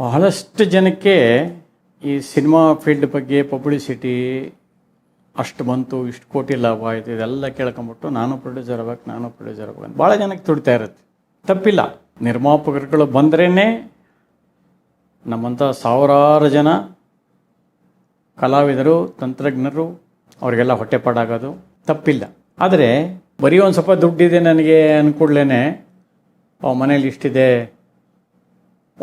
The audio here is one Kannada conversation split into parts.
ಬಹಳಷ್ಟು ಜನಕ್ಕೆ ಈ ಸಿನಿಮಾ ಫೀಲ್ಡ್ ಬಗ್ಗೆ ಪಬ್ಲಿಸಿಟಿ ಅಷ್ಟು ಬಂತು, ಇಷ್ಟು ಕೋಟಿ ಲಾಭ ಆಯಿತು, ಇದೆಲ್ಲ ಕೇಳ್ಕೊಂಬಿಟ್ಟು ನಾನು ಪ್ರೊಡ್ಯೂಸರ್ ಆಗ್ಬೇಕು, ನಾನು ಪ್ರೊಡ್ಯೂಸರ್ ಆಗ್ಬೇಕು ಭಾಳ ಜನಕ್ಕೆ ತುಡಿತಾ ಇರುತ್ತೆ. ತಪ್ಪಿಲ್ಲ. ನಿರ್ಮಾಪಕರುಗಳು ಬಂದ್ರೇ ನಮ್ಮಂಥ ಸಾವಿರಾರು ಜನ ಕಲಾವಿದರು, ತಂತ್ರಜ್ಞರು, ಅವರಿಗೆಲ್ಲ ಹೊಟ್ಟೆಪಾಡಾಗೋದು ತಪ್ಪಿಲ್ಲ. ಆದರೆ ಬರೀ ಒಂದು ಸ್ವಲ್ಪ ದುಡ್ಡಿದೆ ನನಗೆ ಅಂದ್ಕೂಡ್ಲೇ ಮನೇಲಿ ಇಷ್ಟಿದೆ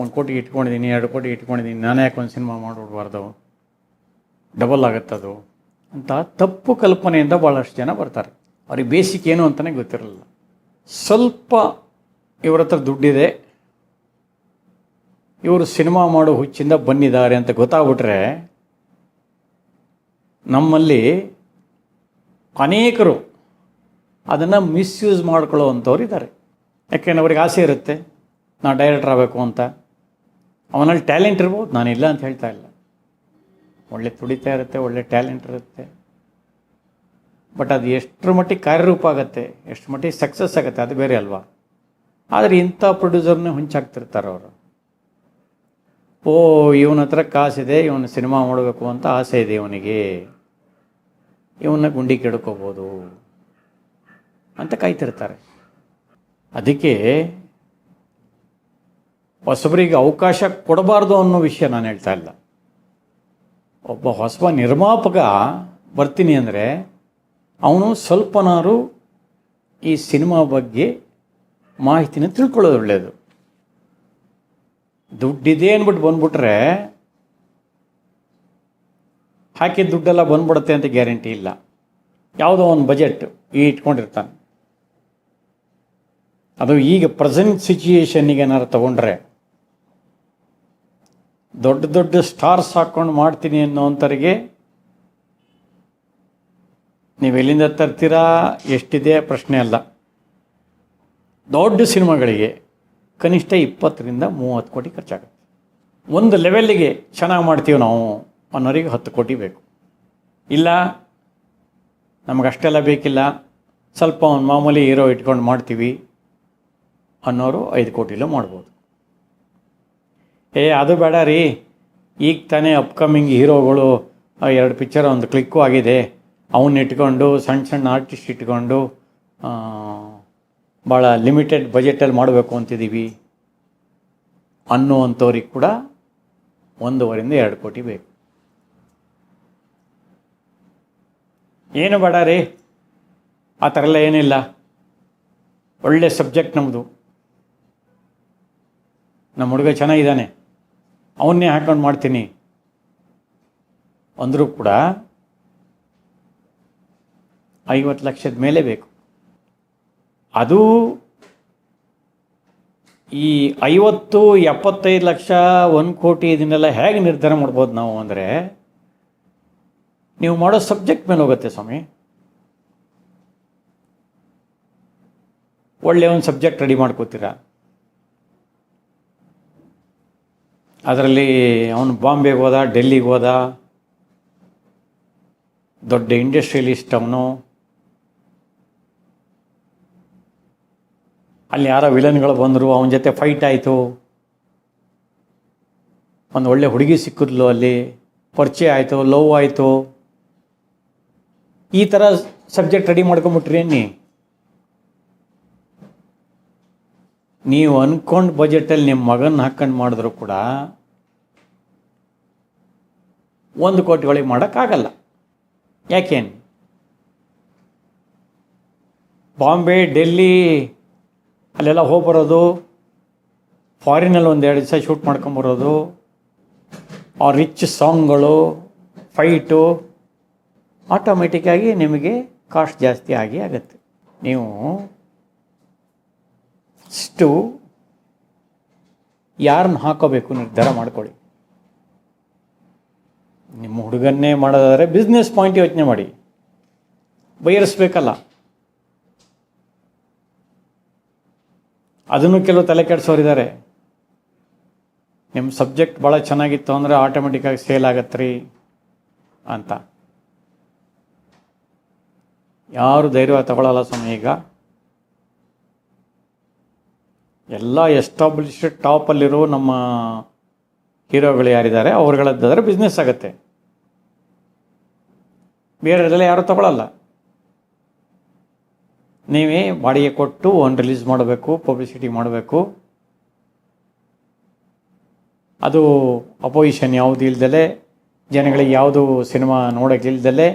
ಒಂದು ಕೋಟಿ ಇಟ್ಕೊಂಡಿದ್ದೀನಿ ಎರಡು ಕೋಟಿ ಇಟ್ಕೊಂಡಿದ್ದೀನಿ ನಾನೇ ಯಾಕೆ ಒಂದು ಸಿನಿಮಾ ಮಾಡಿಬಿಡ್ಬಾರ್ದು? ಡಬಲ್ ಆಗುತ್ತದು ಅಂತ ತಪ್ಪು ಕಲ್ಪನೆಯಿಂದ ಭಾಳಷ್ಟು ಜನ ಬರ್ತಾರೆ. ಅವ್ರಿಗೆ ಬೇಸಿಕ್ ಏನು ಅಂತಲೇ ಗೊತ್ತಿರಲಿಲ್ಲ. ಸ್ವಲ್ಪ ಇವ್ರ ಹತ್ರ ದುಡ್ಡಿದೆ. ಇವರು ಸಿನಿಮಾ ಮಾಡೋ ಹುಚ್ಚಿಂದ ಬಂದಿದ್ದಾರೆ ಅಂತ ಗೊತ್ತಾಗ್ಬಿಟ್ರೆ ನಮ್ಮಲ್ಲಿ ಅನೇಕರು ಅದನ್ನು ಮಿಸ್ಯೂಸ್ ಮಾಡ್ಕೊಳ್ಳೋ ಅಂಥವ್ರು ಇದ್ದಾರೆ. ಯಾಕೆಂದ್ರೆ ಅವ್ರಿಗೆ ಆಸೆ ಇರುತ್ತೆ? ನಾ ಡೈರೆಕ್ಟರ್ ಆಗಬೇಕು ಅಂತ. ಅವನಲ್ಲಿ ಟ್ಯಾಲೆಂಟ್ ಇರ್ಬೋದು. ನಾನು ಇಲ್ಲ ಅಂತ ಹೇಳ್ತಾ ಇಲ್ಲ. ಒಳ್ಳೆ ತುಡಿತಾ ಇರುತ್ತೆ, ಒಳ್ಳೆ ಟ್ಯಾಲೆಂಟ್ ಇರುತ್ತೆ. ಬಟ್ ಅದು ಎಷ್ಟರ ಮಟ್ಟಿಗೆ ಕಾರ್ಯರೂಪ ಆಗುತ್ತೆ ಎಷ್ಟು ಮಟ್ಟಿಗೆ ಸಕ್ಸಸ್ ಆಗುತ್ತೆ, ಅದು ಬೇರೆ ಅಲ್ವಾ? ಆದರೆ ಇಂಥ ಪ್ರೊಡ್ಯೂಸರ್ನೇ ಹುಂಚಾಕ್ತಿರ್ತಾರೆ ಅವರು. ಓ, ಇವನ ಹತ್ರ ಕಾಸಿದೆ, ಇವನು ಸಿನಿಮಾ ಮಾಡಬೇಕು ಅಂತ ಆಸೆ ಇದೆ ಇವನಿಗೆ ಇವನ್ನ ಗುಂಡಿ ಕೆಡ್ಕೋಬೋದು ಅಂತ ಕಾಯ್ತಿರ್ತಾರೆ. ಅದಕ್ಕೆ ಹೊಸಬರಿಗೆ ಅವಕಾಶ ಕೊಡಬಾರ್ದು ಅನ್ನೋ ವಿಷಯ ನಾನು ಹೇಳ್ತಾ ಇಲ್ಲ. ಒಬ್ಬ ಹೊಸಬ ನಿರ್ಮಾಪಕ ಬರ್ತೀನಿ ಅಂದರೆ ಅವನು ಸ್ವಲ್ಪನಾರು ಈ ಸಿನಿಮಾ ಬಗ್ಗೆ ಮಾಹಿತಿನ ತಿಳ್ಕೊಳ್ಳೋದು ಒಳ್ಳೆಯದು ದುಡ್ಡಿದೆ ಅಂದ್ಬಿಟ್ಟು ಬಂದ್ಬಿಟ್ರೆ ಹಾಕಿದ ದುಡ್ಡೆಲ್ಲ ಬಂದ್ಬಿಡುತ್ತೆ ಅಂತ ಗ್ಯಾರಂಟಿ ಇಲ್ಲ. ಯಾವುದೋ ಒಂದು ಬಜೆಟ್ ಈ ಇಟ್ಕೊಂಡಿರ್ತಾನೆ. ಅದು ಈಗ ಪ್ರೆಸೆಂಟ್ ಸಿಚುಯೇಷನ್ನಿಗೆ ಏನಾರು ತಗೊಂಡ್ರೆ ದೊಡ್ಡ ದೊಡ್ಡ ಸ್ಟಾರ್ಸ್ ಹಾಕ್ಕೊಂಡು ಮಾಡ್ತೀನಿ ಅನ್ನೋಂಥವ್ರಿಗೆ ನೀವು ಎಲ್ಲಿಂದ ತರ್ತೀರಾ? ಎಷ್ಟಿದೆ? ಪ್ರಶ್ನೆ ಅಲ್ಲ. ದೊಡ್ಡ ಸಿನಿಮಾಗಳಿಗೆ ಕನಿಷ್ಠ ಇಪ್ಪತ್ತರಿಂದ ಮೂವತ್ತು ಕೋಟಿ ಖರ್ಚಾಗುತ್ತೆ. ಒಂದು ಲೆವೆಲ್ಲಿಗೆ ಚೆನ್ನಾಗಿ ಮಾಡ್ತೀವಿ ನಾವು ಅನ್ನೋರಿಗೆ ಹತ್ತು ಕೋಟಿ ಬೇಕು. ಇಲ್ಲ, ನಮಗಷ್ಟೆಲ್ಲ ಬೇಕಿಲ್ಲ, ಸ್ವಲ್ಪ ಒಂದು ಮಾಮೂಲಿ ಹೀರೋ ಇಟ್ಕೊಂಡು ಮಾಡ್ತೀವಿ ಅನ್ನೋರು ಐದು ಕೋಟಿಲೂ ಮಾಡ್ಬೋದು. ಏ, ಅದು ಬೇಡ ರೀ. ಈಗ ತಾನೇ ಅಪ್ಕಮಿಂಗ್ ಹೀರೋಗಳು ಎರಡು ಪಿಕ್ಚರ್ ಒಂದು ಕ್ಲಿಕ್ಕು ಆಗಿದೆ. ಅವನ್ನ ಇಟ್ಕೊಂಡು ಸಣ್ಣ ಸಣ್ಣ ಆರ್ಟಿಸ್ಟ್ ಇಟ್ಕೊಂಡು ಭಾಳ ಲಿಮಿಟೆಡ್ ಬಜೆಟಲ್ಲಿ ಮಾಡಬೇಕು ಅಂತಿದ್ದೀವಿ. ಅನ್ನುವಂಥವ್ರಿಗೆ ಕೂಡ ಒಂದೂವರೆಯಿಂದ ಎರಡು ಕೋಟಿ ಬೇಕು. ಏನು ಬೇಡ ರೀ. ಆ ಥರ ಎಲ್ಲ ಏನಿಲ್ಲ. ಒಳ್ಳೆ ಸಬ್ಜೆಕ್ಟ್ ನಮ್ಮದು ನಮ್ಮ ಹುಡುಗ ಚೆನ್ನಾಗಿದ್ದಾನೆ. ಅವನ್ನೇ ಹಾಕೊಂಡು ಮಾಡ್ತೀನಿ. ಅಂದರೂ ಕೂಡ ಐವತ್ತು ಲಕ್ಷದ ಮೇಲೆ ಬೇಕು. ಅದು ಈ ಐವತ್ತು, ಎಪ್ಪತ್ತೈದು ಲಕ್ಷ, ಒಂದು ಕೋಟಿ ಇದನ್ನೆಲ್ಲ ಹೇಗೆ ನಿರ್ಧಾರ ಮಾಡ್ಬೋದು ನಾವು ಅಂದರೆ ನೀವು ಮಾಡೋ ಸಬ್ಜೆಕ್ಟ್ ಮೇಲೆ ಹೋಗುತ್ತೆ ಸ್ವಾಮಿ. ಒಳ್ಳೆಯ ಒಂದು ಸಬ್ಜೆಕ್ಟ್ ರೆಡಿ ಮಾಡ್ಕೋತೀರಾ. ಅದರಲ್ಲಿ ಅವನು ಬಾಂಬೆಗೆ ಹೋದ, ಡೆಲ್ಲಿಗೆ ಹೋದ, ದೊಡ್ಡ ಇಂಡಸ್ಟ್ರಿಯಲಿಸ್ಟ್ ಅವನು. ಅಲ್ಲಿ ಯಾರೋ ವಿಲನ್ಗಳು ಬಂದರು, ಅವನ ಜೊತೆ ಫೈಟ್ ಆಯಿತು. ಒಂದು ಒಳ್ಳೆ ಹುಡುಗಿ ಸಿಕ್ಕಿದ್ಲು ಅಲ್ಲಿ. ಪರಿಚಯ ಆಯಿತು ಲವ್ ಆಯಿತು. ಈ ಥರ ಸಬ್ಜೆಕ್ಟ್ ರೆಡಿ ಮಾಡ್ಕೊಂಬಿಟ್ರಿ ಅನ್ನಿ. ನೀವು ಅಂದ್ಕೊಂಡು ಬಜೆಟಲ್ಲಿ ನಿಮ್ಮ ಮಗನ ಹಾಕೊಂಡು ಮಾಡಿದ್ರು ಕೂಡ ಒಂದು ಕೋಟಿ ಒಳಗೆ ಮಾಡೋಕ್ಕಾಗಲ್ಲ. ಯಾಕೇನು? ಬಾಂಬೆ, ಡೆಲ್ಲಿ, ಅಲ್ಲೆಲ್ಲ ಹೋಗಿ ಬರೋದು ಫಾರಿನಲ್ಲಿ ಒಂದು ಎರಡು ದಿವಸ ಶೂಟ್ ಮಾಡ್ಕೊಂಬರೋದು, ಆ ರಿಚ್ ಸಾಂಗ್ಗಳು ಫೈಟು ಆಟೋಮೆಟಿಕ್ಕಾಗಿ ನಿಮಗೆ ಕಾಸ್ಟ್ ಜಾಸ್ತಿ ಆಗಿ ಆಗುತ್ತೆ. ನೀವು ಇಷ್ಟು ಯಾರನ್ನ ಹಾಕೋಬೇಕು ನಿರ್ಧಾರ ಮಾಡ್ಕೊಳ್ಳಿ. ನಿಮ್ಮ ಹುಡುಗನ್ನೇ ಮಾಡೋದಾದರೆ ಬಿಸ್ನೆಸ್ ಪಾಯಿಂಟ್ ಯೋಚನೆ ಮಾಡಿ. ಬೈಯರಿಸ್ಬೇಕಲ್ಲ. ಅದನ್ನು ಕೆಲವು ತಲೆ ಕೆಡಿಸೋರಿದ್ದಾರೆ. ನಿಮ್ಮ ಸಬ್ಜೆಕ್ಟ್ ಭಾಳ ಚೆನ್ನಾಗಿತ್ತು ಅಂದರೆ ಆಟೋಮೆಟಿಕ್ಕಾಗಿ ಸೇಲ್ ಆಗತ್ತೆ ರೀ ಅಂತ. ಯಾರು ಧೈರ್ಯ ತಗೊಳ್ಳಲ್ಲ ಸ್ವಾಮಿ ಈಗ. ಎಲ್ಲ ಎಸ್ಟಾಬ್ಲಿಷ್ಡ್ ಟಾಪಲ್ಲಿರೋ ನಮ್ಮ ಹೀರೋಗಳು ಯಾರಿದ್ದಾರೆ, ಅವ್ರುಗಳದ್ದಾದ್ರೆ ಬಿಸ್ನೆಸ್ ಆಗುತ್ತೆ. ಬೇರೆಲ್ಲ ಯಾರು ತಗೊಳ್ಳಲ್ಲ ನೀವೇ ಬಾಡಿಗೆ ಕೊಟ್ಟು ಒಂದು ರಿಲೀಸ್ ಮಾಡಬೇಕು ಪಬ್ಲಿಸಿಟಿ ಮಾಡಬೇಕು. ಅದು ಅಪೋಸಿಷನ್ ಯಾವುದು ಇಲ್ದಲೆ, ಜನಗಳಿಗೆ ಯಾವುದು ಸಿನಿಮಾ ನೋಡೋಕೆ ಇಲ್ದಲೆ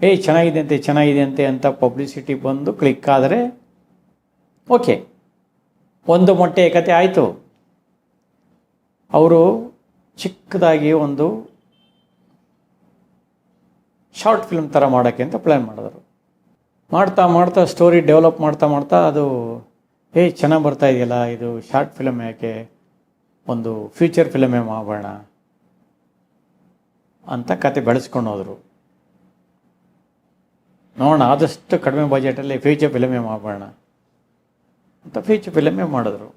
ಏಯ್ ಚೆನ್ನಾಗಿದೆ ಅಂತೆ ಚೆನ್ನಾಗಿದೆ ಅಂತೆ ಅಂತ ಪಬ್ಲಿಸಿಟಿ ಬಂದು ಕ್ಲಿಕ್ ಆದರೆ ಓಕೆ ಒಂದು ಮೊಟ್ಟೆ ಕತೆ ಆಯಿತು. ಅವರು ಚಿಕ್ಕದಾಗಿ ಒಂದು ಶಾರ್ಟ್ ಫಿಲ್ಮ್ ಥರ ಮಾಡೋಕ್ಕೆ ಅಂತ ಪ್ಲ್ಯಾನ್ ಮಾಡಿದ್ರು. ಮಾಡ್ತಾ ಮಾಡ್ತಾ ಸ್ಟೋರಿ ಡೆವಲಪ್ ಮಾಡ್ತಾ ಮಾಡ್ತಾ ಅದು, ಏಯ್, ಚೆನ್ನಾಗಿ ಬರ್ತಾ ಇದೆಯಲ್ಲ, ಇದು ಶಾರ್ಟ್ ಫಿಲಮ್ ಯಾಕೆ? ಒಂದು ಫ್ಯೂಚರ್ ಫಿಲಮೇ ಮಾಡೋಣ ಅಂತ ಕತೆ ಬೆಳೆಸ್ಕೊಂಡು ಹೋದರು. ನೋಡೋಣ, ಆದಷ್ಟು ಕಡಿಮೆ ಬಜೆಟಲ್ಲಿ ಫ್ಯೂಚರ್ ಫಿಲಮೇ ಮಾಡೋಣ ಅಂತ ಫ್ಯೂಚರ್ ಫಿಲಮೇ ಮಾಡಿದ್ರು.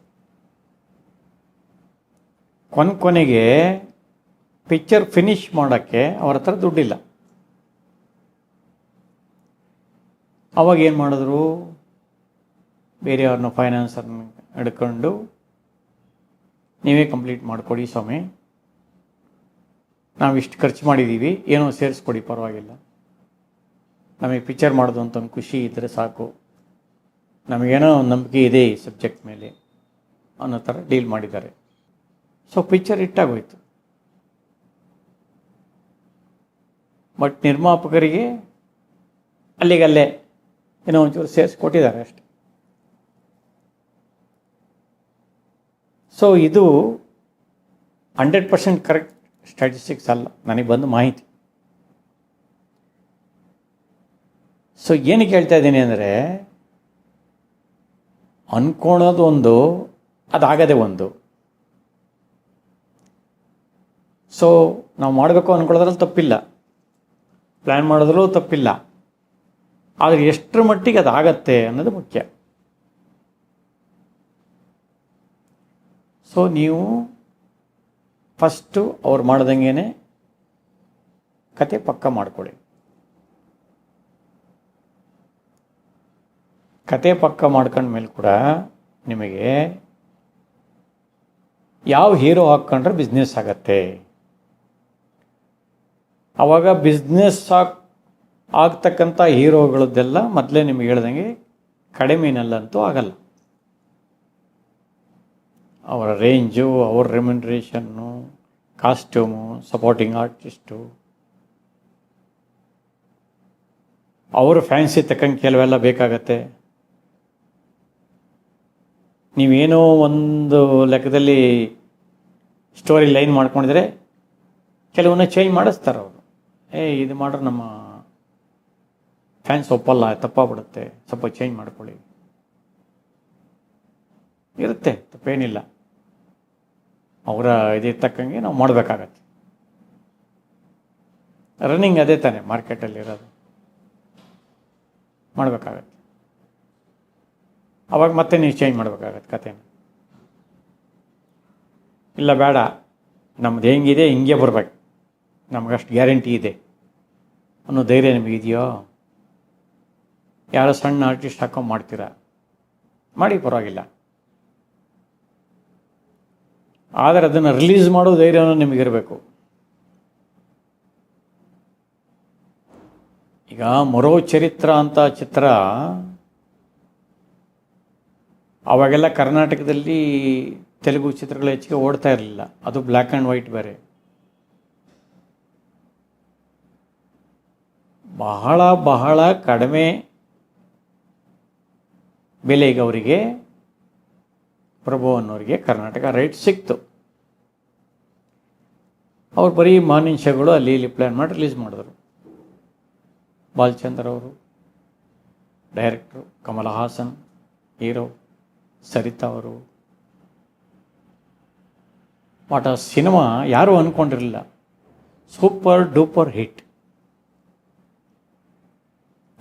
ಕೊನೆ ಕೊನೆಗೆ ಪಿಕ್ಚರ್ ಫಿನಿಶ್ ಮಾಡೋಕ್ಕೆ ಅವ್ರ ಹತ್ರ ದುಡ್ಡಿಲ್ಲ. ಅವಾಗ ಏನು ಮಾಡಿದ್ರು? ಬೇರೆಯವ್ರನ್ನ ಫೈನಾನ್ಸರ್ನ ಹಿಡ್ಕೊಂಡು, ನೀವೇ ಕಂಪ್ಲೀಟ್ ಮಾಡಿಕೊಡಿ ಸ್ವಾಮಿ. ನಾವು ಇಷ್ಟು ಖರ್ಚು ಮಾಡಿದ್ದೀವಿ ಏನೋ ಸೇರಿಸ್ಕೊಡಿ, ಪರವಾಗಿಲ್ಲ. ನಮಗೆ ಪಿಕ್ಚರ್ ಮಾಡೋದು ಅಂತ ಒಂದು ಖುಷಿ ಇದ್ದರೆ ಸಾಕು. ನಮಗೇನೋ ಒಂದು ನಂಬಿಕೆ ಇದೆ ಈ ಸಬ್ಜೆಕ್ಟ್ ಮೇಲೆ ಅನ್ನೋ ಥರ ಡೀಲ್ ಮಾಡಿದ್ದಾರೆ. ಸೊ ಪಿಕ್ಚರ್ ಇಟ್ಟಾಗೋಯ್ತು ಬಟ್ ನಿರ್ಮಾಪಕರಿಗೆ ಅಲ್ಲಿಗಲ್ಲೇ ಏನೋ ಒಂಚೂರು ಸೇರಿಸಿ ಕೊಟ್ಟಿದ್ದಾರೆ ಅಷ್ಟೆ. ಸೊ ಇದು ಹಂಡ್ರೆಡ್ ಪರ್ಸೆಂಟ್ ಕರೆಕ್ಟ್ ಸ್ಟ್ಯಾಟಿಸ್ಟಿಕ್ಸ್ ಅಲ್ಲ. ನನಗೆ ಬಂದು ಮಾಹಿತಿ. ಸೊ ಏನಕ್ಕೆ ಹೇಳ್ತಾ ಇದ್ದೀನಿ ಅಂದರೆ ಅಂದ್ಕೊಳೋದು ಒಂದು, ಅದಾಗದೆ ಒಂದು. ಸೊ ನಾವು ಮಾಡಬೇಕು ಅಂದ್ಕೊಳ್ಳೋದ್ರಲ್ಲಿ ತಪ್ಪಿಲ್ಲ. ಪ್ಲ್ಯಾನ್ ಮಾಡೋದ್ರಲ್ಲೂ ತಪ್ಪಿಲ್ಲ. ಆದರೆ ಎಷ್ಟರ ಮಟ್ಟಿಗೆ ಅದಾಗತ್ತೆ ಅನ್ನೋದು ಮುಖ್ಯ. ಸೊ ನೀವು ಫಸ್ಟು ಅವ್ರು ಮಾಡ್ದಂಗೆ ಕತೆ ಪಕ್ಕ ಮಾಡ್ಕೊಳ್ಳಿ. ಕತೆ ಪಕ್ಕ ಮಾಡ್ಕೊಂಡ್ಮೇಲೆ ಕೂಡ ನಿಮಗೆ ಯಾವ ಹೀರೋ ಹಾಕ್ಕೊಂಡ್ರೆ ಬಿಸ್ನೆಸ್ ಆಗತ್ತೆ. ಆವಾಗ ಬಿಸ್ನೆಸ್ ಆಗ್ ಆಗ್ತಕ್ಕಂಥ ಹೀರೋಗಳದ್ದೆಲ್ಲ ಮೊದಲೇ ನಿಮಗೆ ಹೇಳ್ದಂಗೆ ಕಡಿಮೆನಲ್ಲಂತೂ ಆಗಲ್ಲ. ಅವರ ರೇಂಜು ಅವ್ರ ರೆಮ್ಯುನರೇಷನ್ನು ಕಾಸ್ಟ್ಯೂಮು ಸಪೋರ್ಟಿಂಗ್ ಆರ್ಟಿಸ್ಟು ಅವರು ಫ್ಯಾನ್ಸಿ ತಕ್ಕಂಗೆ ಕೆಲವೆಲ್ಲ ಬೇಕಾಗತ್ತೆ. ನೀವೇನೋ ಒಂದು ಲೆಕ್ಕದಲ್ಲಿ ಸ್ಟೋರಿ ಲೈನ್ ಮಾಡ್ಕೊಂಡಿದ್ರೆ ಕೆಲವನ್ನ ಚೇಂಜ್ ಮಾಡಿಸ್ತಾರೆ ಅವರು ಏ, ಇದು ಮಾಡ್ರೆ ನಮ್ಮ ಫ್ಯಾನ್ಸ್ ಒಪ್ಪಲ್ಲ ತಪ್ಪಾಗ್ಬಿಡುತ್ತೆ. ಸ್ವಲ್ಪ ಚೇಂಜ್ ಮಾಡ್ಕೊಳ್ಳಿ. ಇರುತ್ತೆ, ತಪ್ಪೇನಿಲ್ಲ. ಅವರ ಇದೇ ತಕ್ಕಂಗೆ ನಾವು ಮಾಡಬೇಕಾಗತ್ತೆ. ರನ್ನಿಂಗ್ ಅದೇ ತಾನೇ ಮಾರ್ಕೆಟಲ್ಲಿ ಇರೋದು. ಮಾಡಬೇಕಾಗತ್ತೆ. ಅವಾಗ ಮತ್ತೆ ನೀವು ಚೇಂಜ್ ಮಾಡಬೇಕಾಗತ್ತೆ ಕಥೆನ. ಇಲ್ಲ ಬೇಡ ನಮ್ಮದು ಹೆಂಗಿದೆ, ಹಿಂಗೆ ಬರ್ಬೇಕು. ನಮಗಷ್ಟು ಗ್ಯಾರಂಟಿ ಇದೆ. ಅನ್ನೋ ಧೈರ್ಯ ನಿಮಗಿದೆಯೋ? ಯಾರೋ ಸಣ್ಣ ಆರ್ಟಿಸ್ಟ್ ಹಾಕೊಂಡು ಮಾಡ್ತೀರಾ? ಮಾಡಿ ಪರವಾಗಿಲ್ಲ. ಆದರೆ ಅದನ್ನು ರಿಲೀಸ್ ಮಾಡೋ ಧೈರ್ಯನೂ ನಿಮಗಿರಬೇಕು. ಈಗ ಮರೋ ಚರಿತ್ರ ಅಂತ ಚಿತ್ರ ಅವಾಗೆಲ್ಲ ಕರ್ನಾಟಕದಲ್ಲಿ ತೆಲುಗು ಚಿತ್ರಗಳು ಹೆಚ್ಚಿಗೆ ಓಡ್ತಾ ಇರಲಿಲ್ಲ. ಅದು ಬ್ಲ್ಯಾಕ್ ಆ್ಯಂಡ್ ವೈಟ್ ಬೇರೆ. ಬಹಳ ಬಹಳ ಕಡಿಮೆ ಬೆಲೆಗೆ ಅವರಿಗೆ ಪ್ರಭು ಅನ್ನೋರಿಗೆ ಕರ್ನಾಟಕ ರೈಟ್ ಸಿಕ್ತು. ಅವ್ರು ಬರೀ ಮಾರ್ನಿಂಗ್ ಶೋಗಳು ಅಲ್ಲಿ ಇಲ್ಲಿ ಪ್ಲ್ಯಾನ್ ಮಾಡಿ ರಿಲೀಸ್ ಮಾಡಿದ್ರು. ಬಾಲಚಂದ್ರ ಅವರು ಡೈರೆಕ್ಟ್ರು ಕಮಲ ಹಾಸನ್ ಹೀರೋ ಸರಿತಾ ಅವರು. ಬಟ್ ಆ ಸಿನಿಮಾ ಯಾರೂ ಅಂದ್ಕೊಂಡಿರಲಿಲ್ಲ ಸೂಪರ್ ಡೂಪರ್ ಹಿಟ್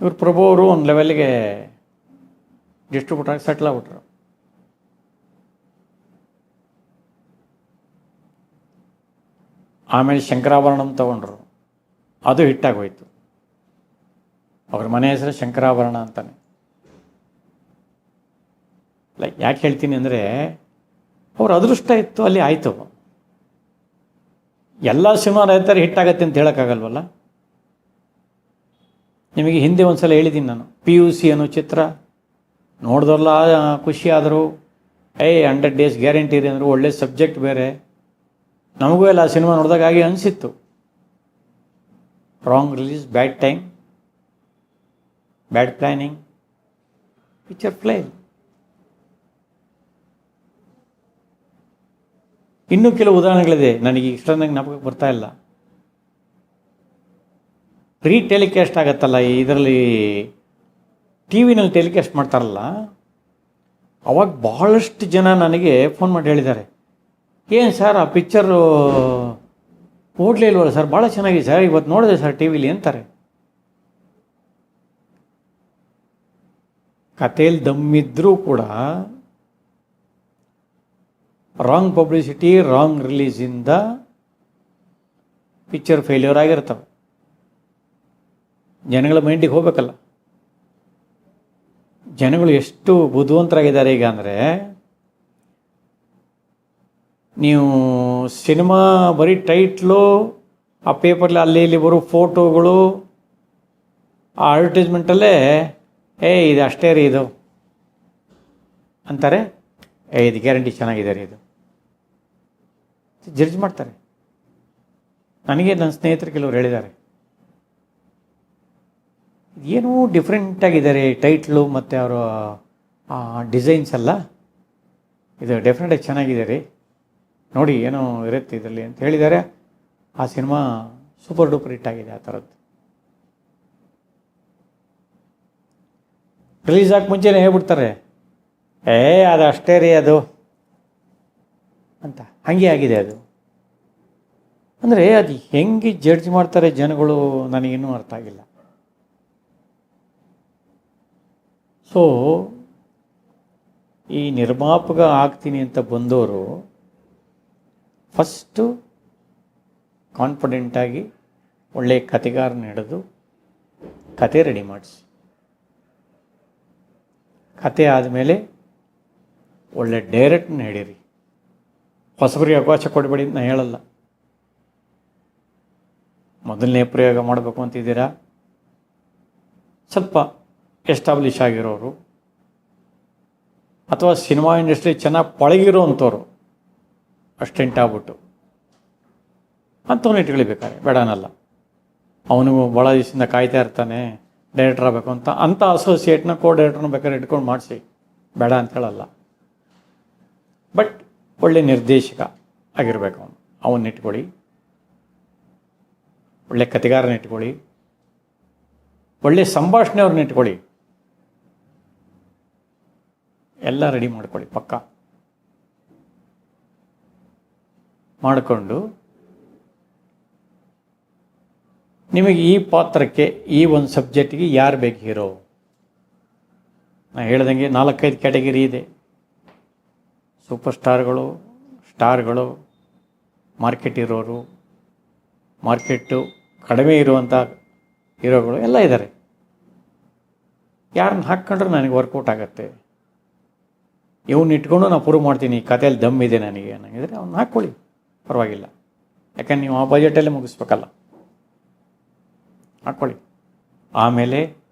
ಇವರು ಪ್ರಭು ಅವರು ಒಂದು ಲೆವೆಲ್ಗೆ ಡಿಸ್ಟ್ರಿಬ್ಯೂಟರ್ ಸೆಟ್ಲ್ ಆಗ್ಬಿಟ್ರು. ಆಮೇಲೆ ಶಂಕರಾಭರಣಂ ತಗೊಂಡ್ರು. ಅದು ಹಿಟ್ಟಾಗಿ ಹೋಯ್ತು ಅವ್ರ ಮನೆ ಹೆಸರು ಶಂಕರಾಭರಣ ಅಂತಾನೆ. ಲೈಕ್ ಯಾಕೆ ಹೇಳ್ತೀನಿ ಅಂದರೆ, ಅವ್ರ ಅದೃಷ್ಟ ಇತ್ತು, ಅಲ್ಲಿ ಆಯಿತು. ಎಲ್ಲ ಸಿನಿಮಾ ರೈತರು ಹಿಟ್ ಆಗತ್ತೆ ಅಂತ ಹೇಳೋಕ್ಕಾಗಲ್ವಲ್ಲ? ನಿಮಗೆ ಹಿಂದೆ ಒಂದು ಸಲ ಹೇಳಿದ್ದೀನಿ ನಾನು ಪಿ ಯು ಸಿ ಅನ್ನೋ ಚಿತ್ರ. ನೋಡಿದ್ರಲ್ಲ ಖುಷಿ ಆದರು ಏಯ್ ಹಂಡ್ರೆಡ್ ಡೇಸ್ ಗ್ಯಾರಂಟಿ ಇದೆ ಅಂದರು ಒಳ್ಳೆ ಸಬ್ಜೆಕ್ಟ್ ಬೇರೆ. ನಮಗೂ ಎಲ್ಲ ಸಿನಿಮಾ ನೋಡಿದಾಗ ಹಾಗೆ ಅನಿಸಿತ್ತು. Wrong release bad time bad planning picture play ಇನ್ನೂ ಕೆಲವು ಉದಾಹರಣೆಗಳಿದೆ. ನನಗೆ ಇಷ್ಟೊಂದಂಗೆ ನಮಗೆ ಬರ್ತಾ ಇಲ್ಲ. ರೀ ಟೆಲಿಕಾಸ್ಟ್ ಆಗತ್ತಲ್ಲ ಇದರಲ್ಲಿ ಟಿ ವಿನಲ್ಲಿ ಟೆಲಿಕಾಸ್ಟ್ ಮಾಡ್ತಾರಲ್ಲ, ಅವಾಗ ಭಾಳಷ್ಟು ಜನ ನನಗೆ ಫೋನ್ ಮಾಡಿ ಹೇಳಿದ್ದಾರೆ. ಏನು ಸರ್, ಆ ಪಿಕ್ಚರು ಓಡ್ಲೇ ಇಲ್ವಲ್ಲ ಸರ್? ಭಾಳ ಚೆನ್ನಾಗಿದೆ ಸರ್, ಇವತ್ತು ನೋಡಿದೆ ಸರ್ ಟಿ ವಿಲಿ ಅಂತಾರೆ. ಕಥೆಯಲ್ಲಿ ದಮ್ಮಿದ್ರೂ ಕೂಡ ರಾಂಗ್ ಪಬ್ಲಿಸಿಟಿ ರಾಂಗ್ ರಿಲೀಸಿಂದ ಪಿಕ್ಚರ್ ಫೇಲ್ಯೂರ್ ಆಗಿರ್ತವೆ. ಜನಗಳ ಮೈಂಡಿಗೆ ಹೋಗ್ಬೇಕಲ್ಲ. ಜನಗಳು ಎಷ್ಟು ಬುದ್ಧಿವಂತರಾಗಿದ್ದಾರೆ ಈಗ ಅಂದರೆ, ನೀವು ಸಿನಿಮಾ ಬರೀ ಟೈಟ್ಲು, ಆ ಪೇಪರ್ಲಿ ಅಲ್ಲಿ ಇಲ್ಲಿ ಬರೋ ಫೋಟೋಗಳು, ಆ ಅಡ್ವರ್ಟೈಸ್ಮೆಂಟಲ್ಲೇ, ಏ, ಇದು ಅಷ್ಟೇ ರೀ ಇದು. ಅಂತಾರೆ, ಏ, ಇದು ಗ್ಯಾರಂಟಿ ಚೆನ್ನಾಗಿದೆ ರೀ ಇದು. ಜಡ್ಜ್ ಮಾಡ್ತಾರೆ. ನನಗೆ ನನ್ನ ಸ್ನೇಹಿತರು ಕೆಲವರು ಹೇಳಿದ್ದಾರೆ. ಏನೂ ಡಿಫ್ರೆಂಟ್ ಆಗಿದ್ದಾರೆ ಟೈಟ್ಲು ಮತ್ತು ಅವರು ಡಿಸೈನ್ಸ್ ಎಲ್ಲ. ಇದು ಡೆಫಿನೆಟಾಗಿ ಚೆನ್ನಾಗಿದೆ ರೀ. ನೋಡಿ ಏನೋ ಇರುತ್ತೆ ಇದರಲ್ಲಿ ಅಂತ ಹೇಳಿದ್ದಾರೆ. ಆ ಸಿನಿಮಾ ಸೂಪರ್ ಡೂಪರ್ ಹಿಟ್ ಆಗಿದೆ ಆ ಥರದ್ದು. ರಿಲೀಸ್ ಆಗಿ ಮುಂಚೆನೇ ಹೇಳ್ಬಿಡ್ತಾರೆ. ಏ, ಅದು ಅಷ್ಟೇ ರೀ ಅದು. ಅಂತ. ಹಾಗೆ ಆಗಿದೆ ಅದು. ಅಂದರೆ ಅದು ಹೆಂಗೆ ಜಡ್ಜ್ ಮಾಡ್ತಾರೆ ಜನಗಳು ನನಗಿನ್ನೂ ಅರ್ಥ ಆಗಿಲ್ಲ. ಸೊ, ಈ ನಿರ್ಮಾಪಕ ಆಗ್ತೀನಿ ಅಂತ ಬಂದವರು ಫಸ್ಟು ಕಾನ್ಫಿಡೆಂಟಾಗಿ ಒಳ್ಳೆಯ ಕತೆಗಾರನ ಹಿಡಿದು ಕತೆ ರೆಡಿ ಮಾಡಿಸಿ. ಕತೆ ಆದಮೇಲೆ ಒಳ್ಳೆ ಡೈರೆಕ್ಟ್ನ ಹಿಡೀರಿ ಹೊಸಬರಿಗೆ ಅವಕಾಶ ಕೊಡಬೇಡಿ ಅಂತ ಹೇಳಲ್ಲ. ಮೊದಲನೇ ಪ್ರಯೋಗ ಮಾಡಬೇಕು ಅಂತಿದ್ದೀರಾ? ಸ್ವಲ್ಪ ಎಸ್ಟಾಬ್ಲಿಷ್ ಆಗಿರೋರು ಅಥವಾ ಸಿನಿಮಾ ಇಂಡಸ್ಟ್ರಿ ಚೆನ್ನಾಗಿ ಪಳಗಿರೋ ಅಂಥವ್ರು ಅಷ್ಟೆಂಟ್ ಆಗ್ಬಿಟ್ಟು ಅಂಥವ್ನು ಇಟ್ಕೊಳ್ಬೇಕಾರೆ, ಬೇಡನಲ್ಲ. ಅವನು ಭಾಳ ದಿವಸದಿಂದ ಕಾಯ್ತಾ ಇರ್ತಾನೆ, ಡೈರೆಕ್ಟರ್ ಆಗಬೇಕು ಅಂತ, ಅಂಥ ಅಸೋಸಿಯೇಟ್ನ ಕೋ ಡೈರೆಕ್ಟರ್ನ ಬೇಕಾದ್ರೆ ಇಟ್ಕೊಂಡು ಮಾಡಿಸಿ. ಬೇಡ ಅಂತ ಹೇಳಲ್ಲ. ಬಟ್ ಒಳ್ಳೆ ನಿರ್ದೇಶಕ ಆಗಿರಬೇಕು ಅವನು. ಅವನ್ನ ಇಟ್ಕೊಳ್ಳಿ. ಒಳ್ಳೆ ಕತೆಗಾರನ ಇಟ್ಕೊಳ್ಳಿ. ಒಳ್ಳೆ ಸಂಭಾಷಣೆ ಅವ್ರನ್ನ ಇಟ್ಕೊಳ್ಳಿ. ಎಲ್ಲ ರೆಡಿ ಮಾಡ್ಕೊಳ್ಳಿ, ಪಕ್ಕ. ಮಾಡಿಕೊಂಡು, ನಿಮಗೆ ಈ ಪಾತ್ರಕ್ಕೆ, ಈ ಒಂದು ಸಬ್ಜೆಕ್ಟಿಗೆ ಯಾರು ಬೇಕು ಹೀರೋ ನಾನು ಹೇಳ್ದಂಗೆ ನಾಲ್ಕೈದು ಕ್ಯಾಟಗರಿ ಇದೆ. ಸೂಪರ್ ಸ್ಟಾರ್ಗಳು ಸ್ಟಾರ್ಗಳು, ಮಾರ್ಕೆಟ್ ಇರೋರು ಮಾರ್ಕೆಟ್ಟು ಕಡಿಮೆ ಇರುವಂಥ ಹೀರೋಗಳು ಎಲ್ಲ ಇದ್ದಾರೆ ಯಾರನ್ನ ಹಾಕ್ಕೊಂಡ್ರೆ ನನಗೆ ವರ್ಕೌಟ್ ಆಗುತ್ತೆ. ಇವನ್ನ ಇಟ್ಕೊಂಡು ನಾನು ಪ್ರೂವ್ ಮಾಡ್ತೀನಿ. ಈ ಕಥೆಯಲ್ಲಿ ದಮ್ ಇದೆ ನನಗೆ ಅನ್ನಂಗಿದ್ರೆ ಅವ್ನ ಹಾಕ್ಕೊಳ್ಳಿ. ಪರವಾಗಿಲ್ಲ. ಯಾಕಂದ್ರೆ ನೀವು ಆ ಬಜೆಟಲ್ಲೇ ಮುಗಿಸ್ಬೇಕಲ್ಲ. ಹಾಕ್ಕೊಳ್ಳಿ. ಆಮೇಲೆ